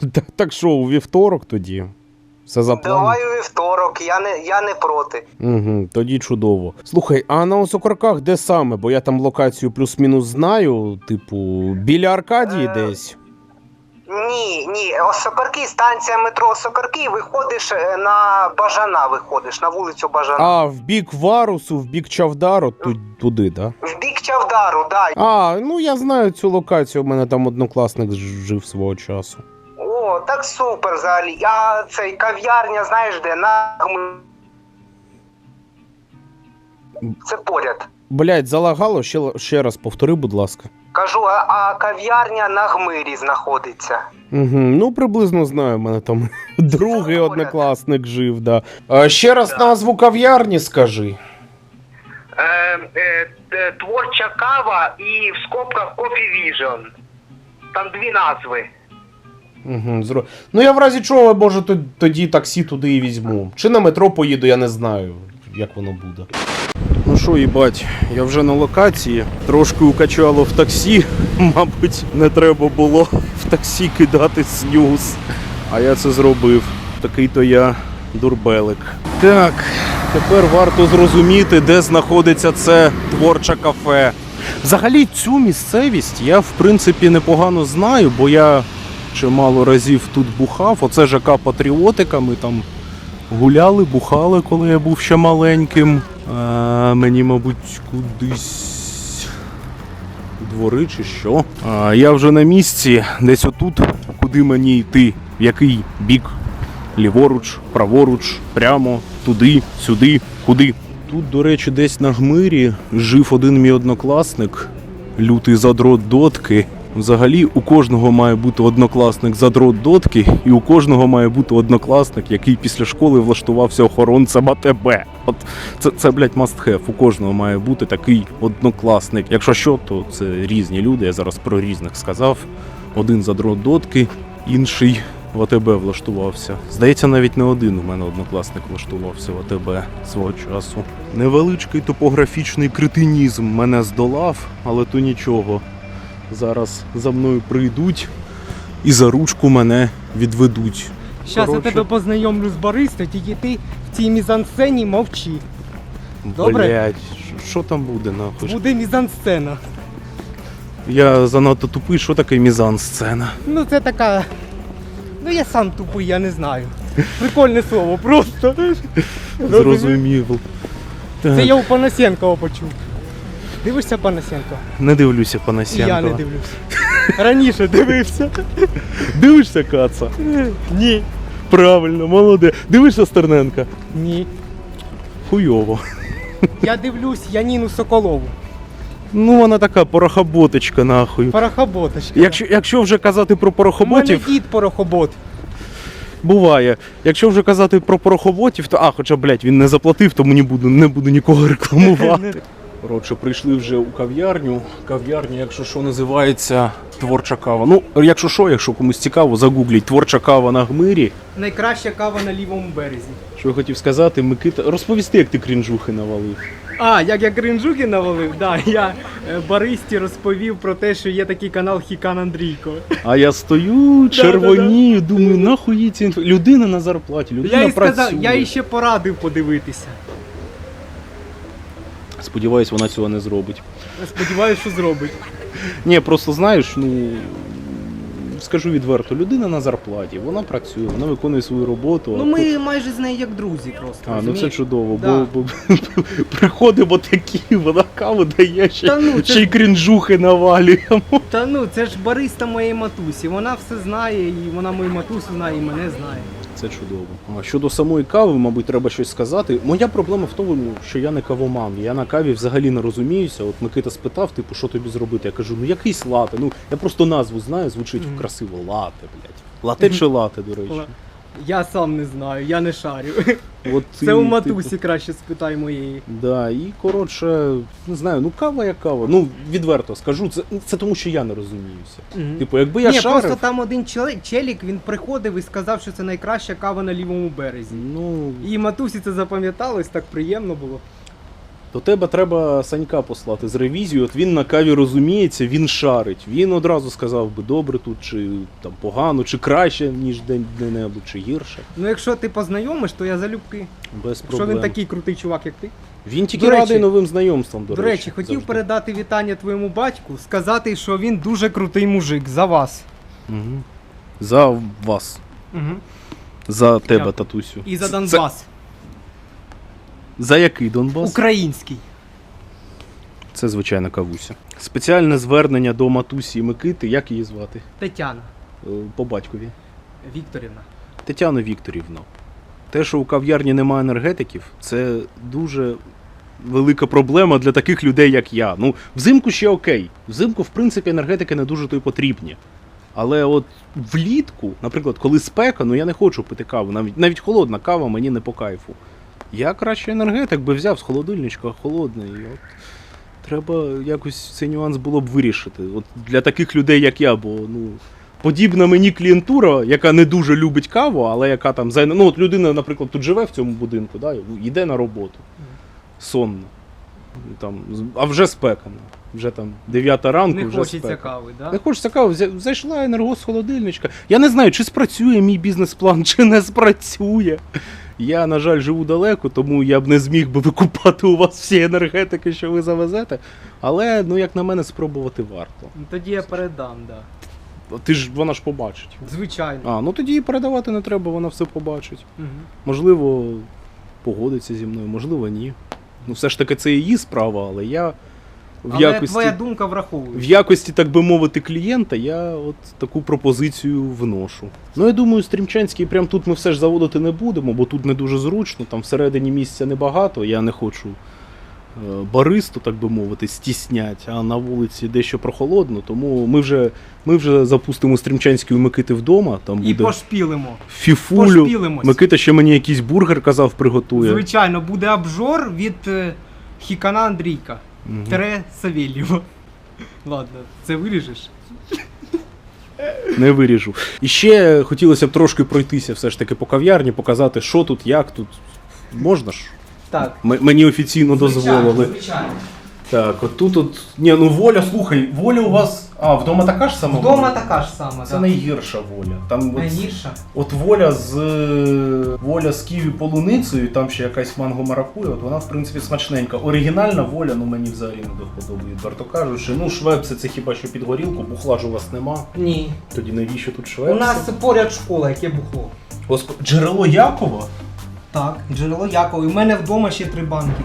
Так, так що, у вівторок тоді? Все за планом? Давай у вівторок, я не, я не проти. Угу, тоді чудово. Слухай, а на Осокорках де саме? Бо я там локацію плюс-мінус знаю, типу, біля Аркадії Е, десь. Ні, ні, О, Сокарки, станція метро Сокарки, виходиш е, на Бажана, виходиш, на вулицю Бажана. А, в бік Варусу, в бік Чавдару, ту, туди, да? В бік Чавдару, да. А, ну я знаю цю локацію, у мене там однокласник жив свого часу. О, так супер взагалі. А цей кав'ярня, знаєш де? На Це поряд. Блять, залагало, ще, ще раз повтори, будь ласка. Кажу, а, а кав'ярня на Гмирі знаходиться. Угу, ну приблизно знаю, у мене там другий поряд. однокласник жив, да. А, ще раз Да. назву кав'ярні скажи. Е, е, творча кава і в скобках Coffee Vision. Там дві назви. Угу. Ну я в разі чого, може, тоді таксі туди і візьму. Чи на метро поїду, я не знаю, як воно буде. Ну що, їбать, я вже на локації. Трошки укачало в таксі. Мабуть, не треба було в таксі кидати снюз. А я це зробив. Такий то я дурбелик. Так, тепер варто зрозуміти, де знаходиться це творче кафе. Взагалі цю місцевість я в принципі непогано знаю, бо я чимало разів тут бухав. Оце ЖК Патріотика. Ми там гуляли, бухали, коли я був ще маленьким. А, мені, мабуть, кудись двори чи що. А, я вже на місці, десь отут, куди мені йти, в який бік. Ліворуч, праворуч, прямо, туди, сюди, куди. Тут, до речі, десь на гмирі жив один мій однокласник, лютий задрот дотки. Взагалі, у кожного має бути однокласник задрот дотки, і у кожного має бути однокласник, який після школи влаштувався охоронцем АТБ. От це, це блядь, must have. У кожного має бути такий однокласник. Якщо що, то це різні люди. Я зараз про різних сказав. Один задрот дотки, інший в АТБ влаштувався. Здається, навіть не один у мене однокласник влаштувався в АТБ свого часу. Невеличкий топографічний кретинізм мене здолав, але то нічого. Зараз за мною прийдуть і за ручку мене відведуть. Щас я тебе познайомлю з Борисом, тільки ти в цій мізансцені мовчи. Добре. Блять, що там буде нахуй? Буде мізансцена. Я занадто тупий, що таке мізан-сцена? Ну це така. Ну я сам тупий, я не знаю. Прикольне слово, просто. Зрозумів. Це я у Панасенкова почув. Дивишся Панасенко? Не дивлюся І Панасенкова. я не дивлюся. Раніше дивився. Дивишся каца? Ні. Правильно, молоде. Дивишся Стерненка? Ні. Хуйово. Я дивлюсь Яніну Соколову. Ну, вона така порохоботочка, нахуй. Порохоботочка. Якщо, якщо вже казати про У мене порохоботів, дід порохобот. буває. Якщо вже казати про порохоботів, то а, хоча, блядь, він не заплатив, то мені буду, не буду нікого рекламувати. Коротше, прийшли вже у кав'ярню. Кав'ярня, якщо що, називається творча кава. Ну, якщо що, якщо комусь цікаво, загугліть творча кава на гмирі. Найкраща кава на лівому березі. Що я хотів сказати, Микита, розповісти, як ти крінжухи навалив. А, як я кринжуки навалив, да, я е, Баристі розповів про те, що є такий канал Хікан Андрійко. А я стою, червонію, думаю, нахуй їй ці інф... Людина на зарплаті, людина Я їй працює. сказав, я їй ще порадив подивитися. Сподіваюсь, вона цього не зробить. Сподіваюсь, що зробить. Ні, просто знаєш, ну скажу відверто, людина на зарплаті, вона працює, вона виконує свою роботу. Ну ми майже з нею як друзі просто. А, ну це чудово, Да. бо, бо приходимо такі, вона каву дає, ще, Та ну, це й крінжухи навалюємо. Та ну це ж бариста моєї матусі. Вона все знає, і вона мою матусю знає, і мене знає. Це чудово. А щодо самої кави, мабуть, треба щось сказати. Моя проблема в тому, що я не кавоман. Я на каві взагалі не розуміюся. От Микита спитав, типу, що тобі зробити? Я кажу, ну якийсь лате. Ну я просто назву знаю, звучить Мгм. красиво. Лате, блядь. Лате чи лате, до речі. Я сам не знаю, я не шарю. От Це у типу, матусі краще спитай моєї. Да, і коротше, не знаю, ну кава як кава. Ну, відверто скажу, це, це тому, що я не розуміюся. Угу. Типу, якби я Ні, шарив. просто там один челік, він приходив і сказав, що це найкраща кава на лівому березі. Ну, І матусі це запам'яталось, так приємно було. До тебе треба Санька послати з ревізією. От він на каві розуміється, він шарить. Він одразу сказав би, добре тут, чи там погано, чи краще, ніж де- де-небудь, чи гірше. Ну якщо ти познайомиш, то я залюбки. Без проблем. він такий крутий чувак, як ти. Він тільки До речі- радий новим знайомствам, до, До речі, хотів завжди. передати вітання твоєму батьку, сказати, що він дуже крутий мужик за вас. Мгм. За вас. Угу. За тебе, Дякую. татусю. І за Це- Донбас. За який Донбас? Український. Це звичайно кавуся. Спеціальне звернення до матусі Микити. Як її звати? Тетяна Е, По батькові. Вікторівна. Тетяна Вікторівна. Те, що у кав'ярні немає енергетиків, це дуже велика проблема для таких людей, як я. Ну, взимку ще окей. Взимку, в принципі, енергетики не дуже то й потрібні. Але от влітку, наприклад, коли спека, ну я не хочу пити каву. Навіть навіть холодна кава мені не по кайфу. Я краще енергетик би взяв з холодильничка холодний. От треба якось цей нюанс було б вирішити. От для таких людей, як я, бо ну. Подібна мені клієнтура, яка не дуже любить каву, але яка там зайна. Ну, от людина, наприклад, тут живе в цьому будинку, да, йде на роботу. Сонно. Там, а вже спека. ну, Вже там 9 ранку, Не вже хочеться спека. кави, Не да? хочеться каву, взя- зайшла енерго з холодильничка. Я не знаю, чи спрацює мій бізнес-план, чи не спрацює. Я, на жаль, живу далеко, тому я б не зміг би викупати у вас всі енергетики, що ви завезете. Але, ну, як на мене, спробувати варто. Ну, Тоді я передам, так. да. Ти ж вона ж побачить. Звичайно. А, ну тоді і передавати не треба, вона все побачить. Угу. Можливо, погодиться зі мною, можливо, ні. Ну, все ж таки, це її справа, але я в Але якості. твоя думка В якості, так би мовити, клієнта я от таку пропозицію вношу. Ну, я думаю, стрімчанський прям тут ми все ж заводити не будемо, бо тут не дуже зручно, там всередині місця небагато, я не хочу баристу, так би мовити, стіснять, а на вулиці дещо прохолодно, тому ми вже, ми вже запустимо стрімчанський у Микити вдома, там І буде пошпілимо. фіфулю. Пошпілимось. Микита ще мені якийсь бургер казав, приготує. Звичайно, буде обжор від е, Хікана Андрійка. Мгм. Тере Савельєва. Ладно, це виріжеш? Не виріжу. І ще хотілося б трошки пройтися все ж таки по кав'ярні, показати, що тут, як тут. Можна ж? Так. М- мені офіційно дозволили. Звичайно. Так, от тут от. Ні, ну воля, слухай, воля у вас. А, вдома така ж сама? Вдома воля? така ж сама, Це да. найгірша воля. Там от, найгірша. от воля з е, воля з ківі полуницею, там ще якась манго маракуя, от вона в принципі смачненька. Оригінальна воля, ну мені взагалі не до вподоби, відверто кажучи. Ну, швепси це хіба що під горілку, бухла ж у вас нема. Ні. Тоді навіщо тут швепси? У нас поряд школа, яке бухло. Господи, джерело Якова? Так, джерело Якове. У мене вдома ще три банки.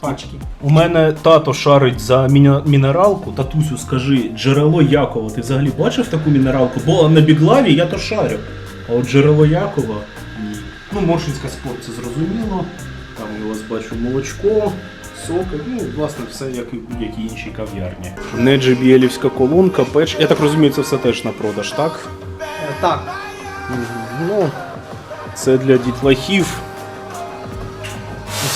Пачки. У мене тато шарить за міня- мінералку. Татусю, скажи, джерело Якова. Ти взагалі бачив таку мінералку? Бо на біглаві я то шарю. А от джерело Якова. Ні. Ну, Моршинська спорт, це зрозуміло. Там я вас бачу молочко, соки, ну, власне, все як і в будь-якій іншій кав'ярні. Не джебіелівська колонка, печ. Я так розумію, це все теж на продаж, так? Е, так. Ну, це для дітлахів.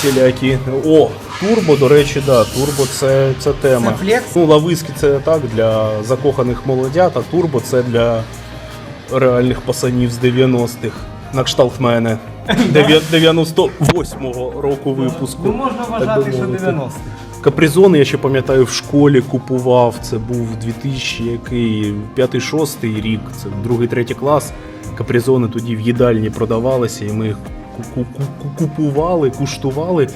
Усілякі. О, турбо, до речі, да, турбо це, це тема. Це флекс? Ну, лависки це так для закоханих молодят, а турбо це для реальних пасанів з 90-х. На кшталт мене. Дев'я- 98-го року випуску. Ну можна вважати, що мовити. 90 Капризони, я ще пам'ятаю, в школі купував. Це був 2000 який 5-6 рік, це другий третій клас. Капризони тоді в їдальні продавалися, і ми їх купували, куштували.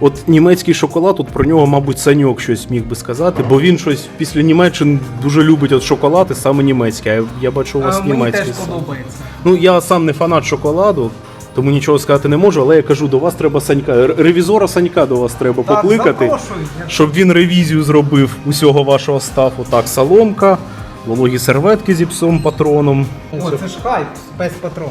От німецький шоколад, от про нього, мабуть, Саньок щось міг би сказати, бо він щось після Німеччини дуже любить от шоколад, і саме німецький. А я бачу у вас А мені німецький. теж сам. подобається. Ну, я сам не фанат шоколаду, тому нічого сказати не можу, але я кажу, до вас треба Санька. Ревізора Санька до вас треба Так, покликати, запрошую. Щоб він ревізію зробив усього вашого стафу. Так, соломка, вологі серветки зі псом патроном. О, це ж хайп, без патрон.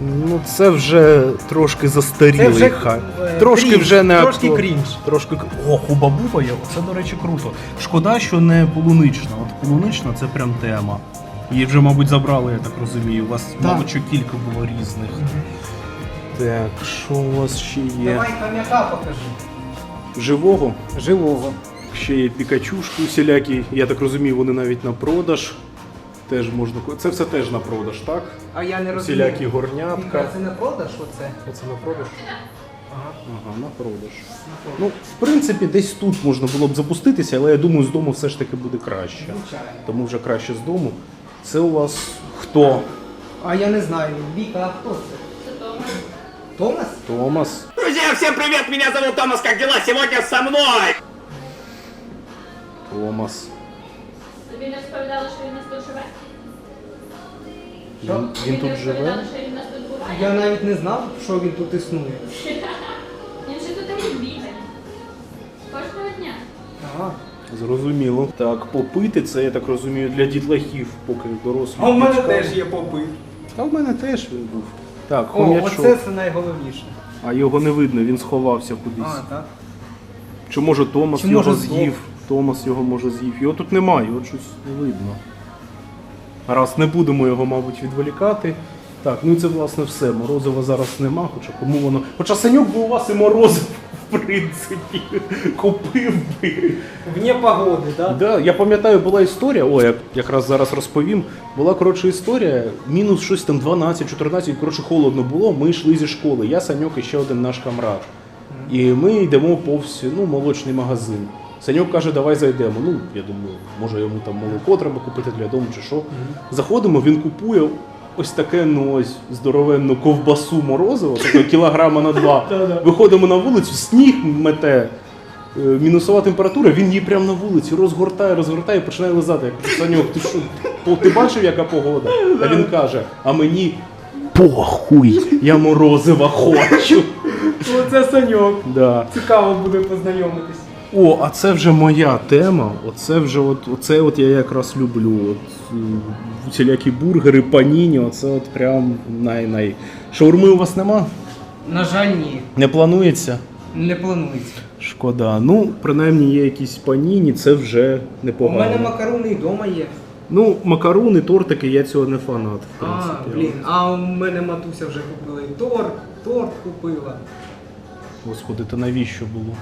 Ну, це вже трошки застарілий вже, хай. е, Трошки крінж, вже не трошки актуа- крінж. Трошки к- О, хуба-буба є. Це, до речі, круто. Шкода, що не полунична. От полунична це прям тема. Її вже, мабуть, забрали, я так розумію. У вас, Так. мабуть, що кілька було різних. Так, що у вас ще є? Давай кам'яка покажи. Живого? Живого. Ще є пікачушки усілякі. Я так розумію, вони навіть на продаж. Теж можна. ку- Це все теж на продаж, так? А я не розумію. Усілякі горнятка. Це не продаж оце? Оце на продаж? Ага. Ага, на продаж. Ну, в принципі, десь тут можна було б запуститися, але я думаю, з дому все ж таки буде краще. Звичайно. Тому вже краще з дому. Це у вас хто? А я не знаю, Віка, а хто це? Це Томас. Томас. Друзья, всем привет! Меня зовут Томас. Как дела сегодня со мной? Томас. Тобі не розповідали, що він нас тут живе? Він, він Тобі тут не живе? що він нас тут буває? Я навіть не знав, що він тут існує. Він же тут і бігає. Кожного дня. Ага. Зрозуміло. Так, попити це, я так розумію, для дітлахів, поки дорослі. А в мене дітка. теж є попит. Та в мене теж він був. Так, О, хом'ячок. оце це найголовніше. А його не видно, він сховався кудись. А, так. Чи може Томас Чи його може з'їв? Томас його може з'їв. Його тут немає, його щось не видно. Раз не будемо його, мабуть, відволікати. Так, ну і це власне все. Морозива зараз нема, хоча кому воно. Хоча саньок би у вас і морозив, в принципі, купив би. Вне погоди, так? Да, я пам'ятаю, була історія, о, я якраз зараз розповім. Була коротше історія, мінус щось там 12-14, коротше, холодно було. Ми йшли зі школи. Я, Саньок і ще один наш камрад. І ми йдемо повз ну, молочний магазин. Саньок каже, давай зайдемо. Ну, я думаю, може йому там молоко треба купити для дому чи що. Заходимо, він купує ось таке ну, ось здоровенну ковбасу морозиво, таке кілограма на два. Виходимо на вулицю, сніг мете. е, Мінусова температура, він її прямо на вулиці розгортає, розгортає і починає лизати. Я кажу, Саньок, ти що? по- Ти бачив, яка погода? А він каже, а мені похуй, я морозива хочу. Оце Саньок. Да. Цікаво буде познайомитись. О, а це вже моя тема. Оце вже от, оце от я якраз люблю. От, е, всілякі бургери, паніні, оце от прям най-най. Шаурми у вас нема? На жаль, ні. Не планується? Не планується. Шкода. Ну, принаймні є якісь паніні, це вже У мене макарони і вдома є. Ну, макаруни, тортики, я цього не фанат. В А, блін, а у мене матуся вже купила і торт, торт купила. Господи, то навіщо було?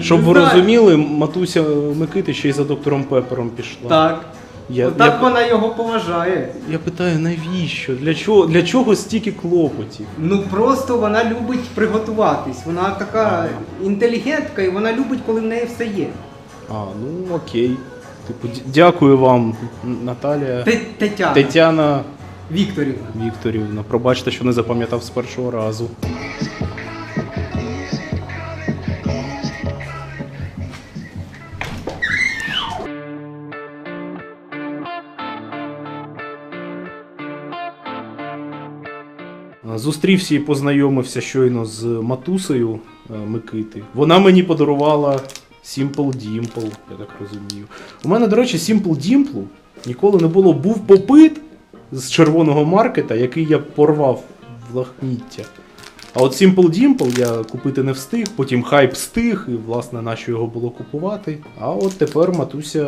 Щоб ви знаю. розуміли, матуся Микити ще й за доктором Пепером пішла. Так. Я, Отак я, вона його поважає. я питаю, навіщо? Для чого, для чого стільки клопотів? Ну просто вона любить приготуватись. Вона така інтелігентка і вона любить, коли в неї все є. А, ну окей. Типу, дякую вам, Наталія. Те- Тетяна Тетяна Вікторівна. Вікторівна. Пробачте, що не запам'ятав з першого разу. Зустрівся і познайомився щойно з матусею е, Микити. Вона мені подарувала Simple Dimple, я так розумію. У мене, до речі, Simple Dimple ніколи не було. Був попит з червоного маркета, який я порвав в лахміття. А от Simple Dimple я купити не встиг, потім хайп стиг, і власне на що його було купувати. А от тепер матуся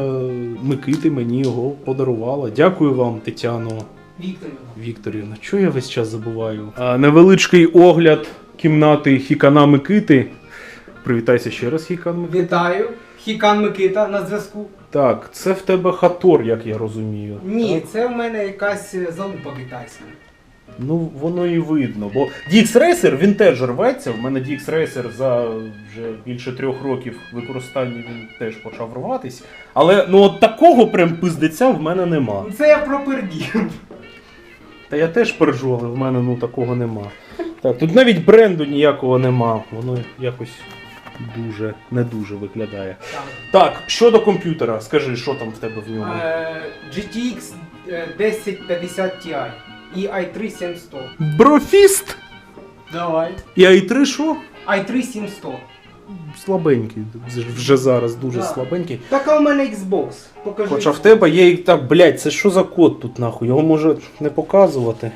Микити мені його подарувала. Дякую вам, Тетяно Вікторівна. Вікторівна. Чого я весь час забуваю? А, невеличкий огляд кімнати Хікана Микити. Привітайся ще раз, Хікан Микити. Вітаю. Хікан Микита на зв'язку. Так, це в тебе хатор, як я розумію. Ні, Так? це в мене якась е, залупа китайська. Ну, воно і видно. Бо DX Racer він теж рветься. В мене DX Racer за вже більше трьох років використання він теж почав рватись. Але ну от такого прям пиздеця в мене нема. Це я про пердів. Та я теж пержу, але в мене ну такого нема. Так, тут навіть бренду ніякого нема. Воно якось дуже не дуже виглядає. Так, щодо комп'ютера, скажи, що там в тебе в ньому? Е, GTX е, 1050 Ti і i3 7100. Брофіст! Давай. І i3 що? i3 7100. Слабенький. Вже зараз дуже слабенький. Така у мене Xbox. Покажи. Хоча в тебе є і так, блядь, це що за код тут нахуй? Його може не показувати.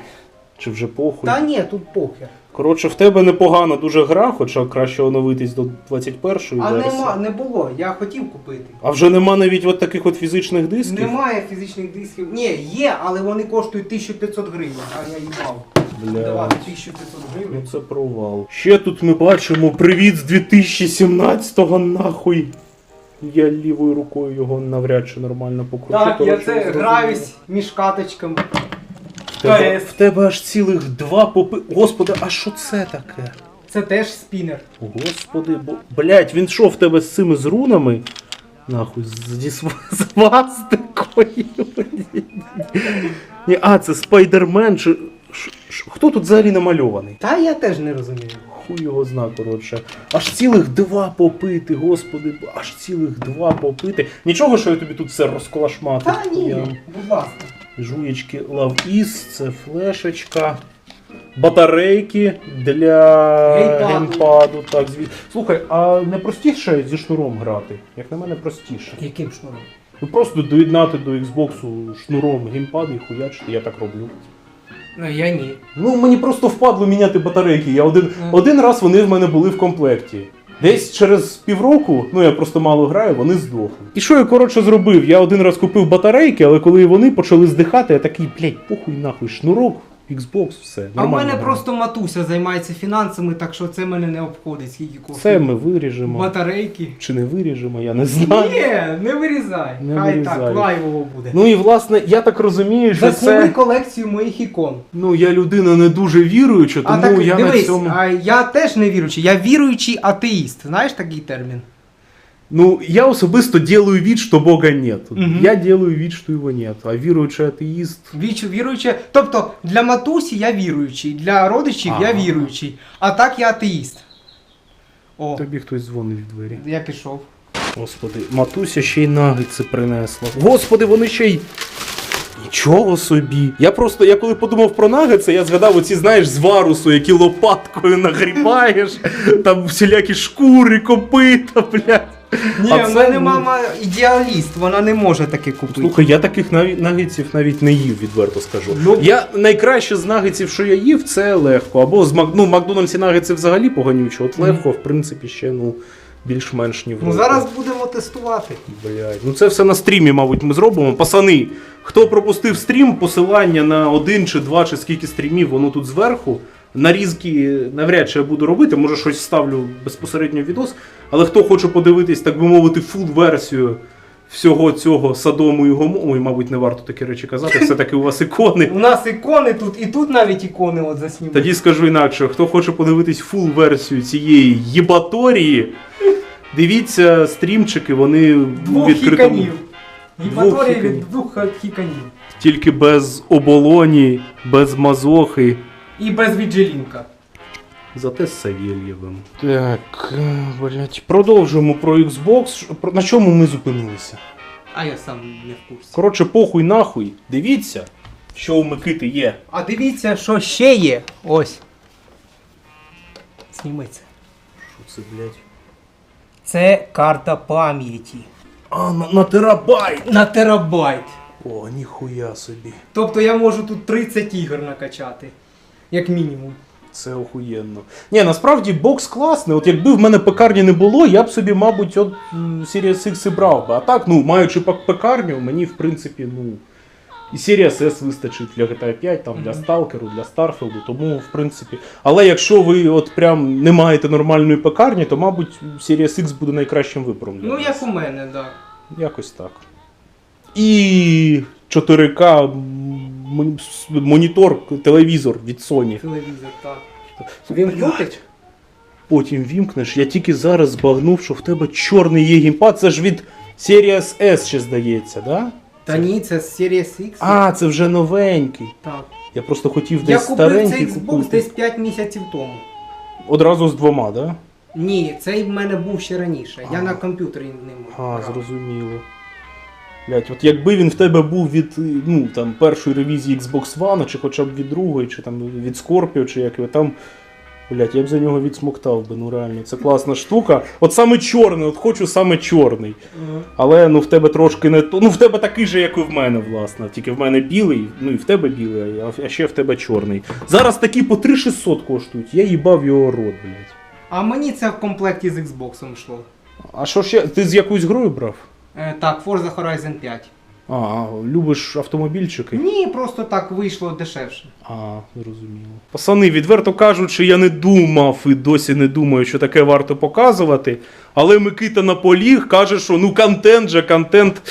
Чи вже похуй. Та ні, тут похер. Коротше, в тебе непогана дуже гра, хоча краще оновитись до 21-ї А версії. нема, не було. Я хотів купити. А вже нема навіть от таких от фізичних дисків. Немає фізичних дисків. Ні, є, але вони коштують 1500 гривень, а я їбав. Бля. Давати 1500 Ну гривень. це провал. Ще тут ми бачимо привіт з 2017-го нахуй. Я лівою рукою його навряд чи нормально покручу. Так, я коротше, це граюсь між каточками. В тебе, КС. в тебе аж цілих два попи. Господи, а що це таке? Це теж спінер. Господи, бо. Блять, він що в тебе з цими з рунами? Нахуй, з, зі св- свастикою. Ні, а, це спайдермен. Чи... ш- ш- Хто тут взагалі намальований? Та я теж не розумію. Хуй його зна, коротше. Аж цілих два попити, господи, аж цілих два попити. Нічого, що я тобі тут все розколашматив. Та ні, Я- будь ласка. Жуєчки Love Is, це флешечка. Батарейки для Геймпаду. геймпаду. Так, зві... Слухай, а не простіше зі шнуром грати? Як на мене, простіше. Яким шнуром? Ну просто доєднати до Xbox шнуром геймпад і хуячити, я так роблю. Ну, я ні. Ну, мені просто впадло міняти батарейки. Я один, один раз вони в мене були в комплекті. Десь через півроку, ну я просто мало граю, вони здохли. І що я коротше зробив? Я один раз купив батарейки, але коли вони почали здихати, я такий, блядь, похуй нахуй, шнурок, Xbox, все. А в нормально мене граю. просто матуся займається фінансами, так що це мене не обходить, скільки коштує. Це ми виріжемо. Батарейки. Чи не виріжемо, я не знаю. Ні, не вирізай. Не Хай вирізай. так, лайвово буде. Ну і власне, я так розумію, що Засніми це. колекцію моїх ікон. Ну, я людина не дуже віруюча, тому а так, я дивись, на цьому. а я теж не віруючий, я віруючий атеїст. Знаєш такий термін? Ну, я особисто делаю вид, что Бога нет. Мгм. Я делаю вид, что его нет. А віруючий атеїст. Віч, віруючий. Тобто для матусі я віруючий, для родичів я віруючий, а так я атеїст. О, Тобі хтось дзвонить в двері. я пішов. Господи, матуся ще й нагиці принесла. Господи, вони ще й. Нічого собі. Я просто, я коли подумав про нагиці, я згадав оці, знаєш, з варусу, які лопаткою нагрібаєш, там всілякі шкури, копита, блядь. Ні, А в це, мене ну, мама ідеаліст, вона не може таке купити. Слухай, я таких наві- навіть не їв, відверто скажу. Ну- Я найкраще з нагетсів, що я їв, це легко. Або з Мак... ну, Макдональдсі нагетси взагалі поганючі, от легко, в принципі, ще ну, більш-менш ні в Ну зараз будемо тестувати. Блядь. Ну це все на стрімі, мабуть, ми зробимо. Пацани, хто пропустив стрім, посилання на один чи два, чи скільки стрімів, воно тут зверху. Нарізки навряд чи я буду робити, може щось ставлю безпосередньо в відос. Але хто хоче подивитись, так би мовити, фул-версію всього цього Садому і Гомому, і, мабуть, не варто такі речі казати, все-таки у вас ікони. У нас ікони тут, і тут навіть ікони от заснімуть. Тоді скажу інакше, хто хоче подивитись фул-версію цієї єбаторії, дивіться стрімчики, вони Двох відкритому. хіканів. від двох хіканів. Тільки без оболоні, без мазохи. І без віджелінка. Зате з Савєлєвим. Так, блять. Продовжуємо про Xbox. Про- На чому ми зупинилися? А я сам не в курсі. Коротше, похуй нахуй. Дивіться, що у Микити є. А дивіться, що ще є. Ось. Зніми це. Що це, блять? Це карта пам'яті. А, на, на терабайт! На терабайт. О, ніхуя собі. Тобто я можу тут 30 ігор накачати. Як мінімум. Це охуєнно. Ні, насправді бокс класний. От якби в мене пекарні не було, я б собі, мабуть, от Series X і брав би. А так, ну, маючи пекарню, мені, в принципі, ну. І Series S вистачить для GTA 5, там, для. Stalker, для Starfield, тому, в принципі. Але якщо ви от прям не маєте нормальної пекарні, то, мабуть, Series X буде найкращим вибором. Для Ну, вас. як у мене, так. Якось так. І 4К м- с- монітор, телевізор від Sony. Телевізор, так. Він крутить? Потім вімкнеш. Я тільки зараз збагнув, що в тебе чорний є геймпад. Це ж від Series S ще здається, да? Та ні, це Series X. А, це вже новенький. так. Я просто хотів Я десь купив старенький цей Xbox купити. десь 5 місяців тому. Одразу з двома, да? Ні, цей в мене був ще раніше. Я на комп'ютері ним. А, грав. зрозуміло. Блять, от якби він в тебе був від ну, там, першої ревізії Xbox One, чи хоча б від другої, чи там від Scorpio, чи як його там. Блять, я б за нього відсмоктав би, ну реально, це класна штука. От саме чорний, от хочу саме чорний. Але ну в тебе трошки не то. Ну в тебе такий же, як і в мене, власне. Тільки в мене білий, ну і в тебе білий, а- а ще в тебе чорний. Зараз такі по 3600 коштують. Я їбав його рот, блять. А мені це в комплекті з Xbox йшло. А що ще? Ти з якоюсь грою брав? Е, так, Forza Horizon 5. А, любиш автомобільчики? Ні, просто так вийшло дешевше. А, зрозуміло. Пацани, відверто кажучи, я не думав і досі не думаю, що таке варто показувати. Але Микита наполіг каже, що ну контент же, контент.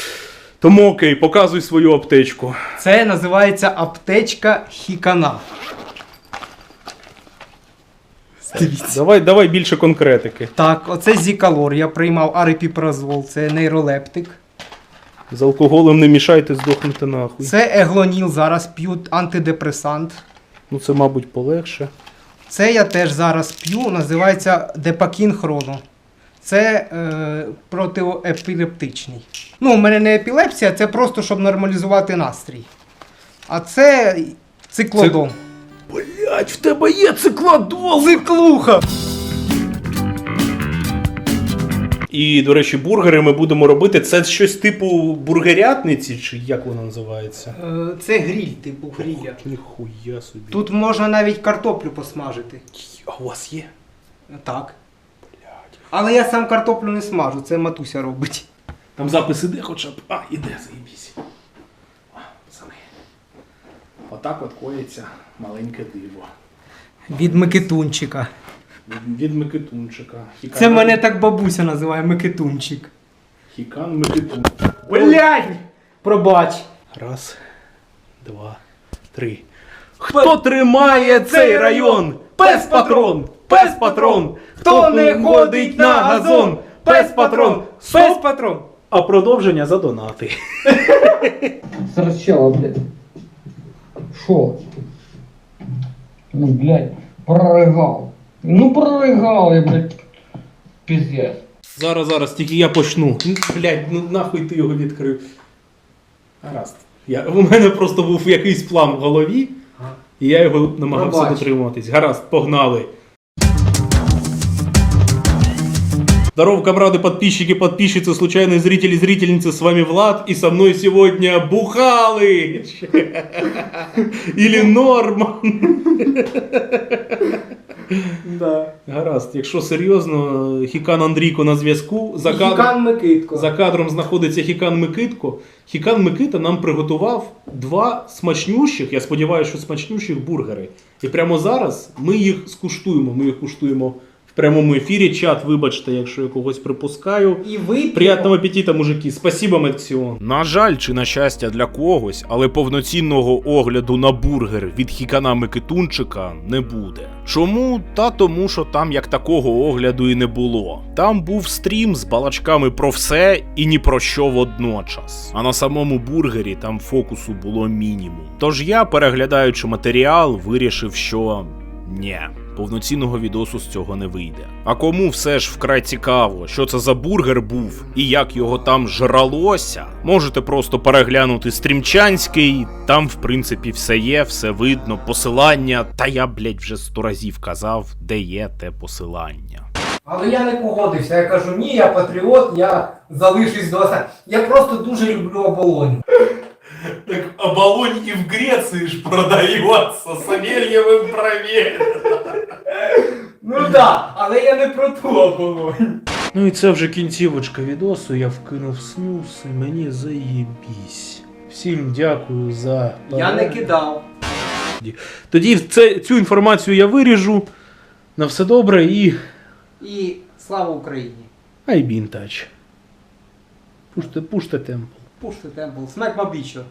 Тому окей, показуй свою аптечку. Це називається аптечка Хікана. Дивіться. Давай, давай більше конкретики. Так, оце Зікалор. Я приймав арипіпразол, це нейролептик. З алкоголем не мішайте, здохнути нахуй. Це еглоніл, зараз п'ю антидепресант. Ну це, мабуть, полегше. Це я теж зараз п'ю, називається Депакін Хроно. Це е, протиепілептичний. Ну, у мене не епілепсія, це просто щоб нормалізувати настрій. А це циклодон. Блять, в тебе є цикладол! Циклуха! І, до речі, бургери ми будемо робити. Це щось типу бургерятниці, чи як воно називається? Е, це гріль, типу гріля. Ніхуя собі. Тут можна навіть картоплю посмажити. А у вас є? Так. Але я сам картоплю не смажу, це матуся робить. Там запис іде хоча б. А, іде, заєбісь. Отак от коїться маленьке диво. Від Микитунчика. Від, від Микитунчика. Хікан, Це мене так бабуся називає Микитунчик. Хікан Микитун. Блять! Пробач. Раз, два, три. Хто тримає цей район? Пес патрон! Пес патрон! Хто не ходить на газон? Пес патрон! Пес патрон! А продовження за донати. Сначала, блядь. Шо? Ну, блядь, проригав. Ну, проригав я, блядь. Пиздец. Зараз, зараз, тільки я почну. Ну, Блядь, ну нахуй ти його відкрив. Гаразд. Я, у мене просто був якийсь план в голові, і я його намагався Пробач. дотримуватись. Гаразд, погнали. Здорово, комрады, подписчики, подписчицы, случайные зрители, зрительницы, с вами Влад, и со мной сегодня Бухалыч! Или Норман. Да. Гаразд, якщо серйозно, Хікан Андрійко на зв'язку. За кадром, Хікан Микитко. за кадром знаходиться Хікан Микитко. Хікан Микита нам приготував два смачнющих, я сподіваюся, що смачнющих бургери. І прямо зараз ми їх скуштуємо. Ми їх куштуємо в прямому ефірі. Чат, вибачте, якщо я когось припускаю. І ви Приятного апетита, мужики. Спасибо, Медціон. На жаль, чи на щастя для когось, але повноцінного огляду на бургер від Хікана Микитунчика не буде. Чому? Та тому, що там як такого огляду і не було. Там був стрім з балачками про все і ні про що водночас. А на самому бургері там фокусу було мінімум. Тож я, переглядаючи матеріал, вирішив, що ні, повноцінного відосу з цього не вийде. А кому все ж вкрай цікаво, що це за бургер був і як його там жралося, можете просто переглянути стрімчанський. Там, в принципі, все є, все видно, посилання. Та я, блять, вже сто разів казав, де є те посилання. Але я не погодився. Я кажу, ні, я патріот, я залишусь до останнього. Я просто дуже люблю оболонь. Так оболонь и в Греции ж продается, Савельевым проверено. Ну так, да, але я не про ту оболонь. Ну і це вже кінцівочка відосу, я вкинув снус і мені заєбісь. Всім дякую за Я не кидав. Тоді це, цю інформацію я виріжу. На все добре і. І слава Україні. Ай бінтач. Пуште, пуште темпл. push the temple, smack my bitch.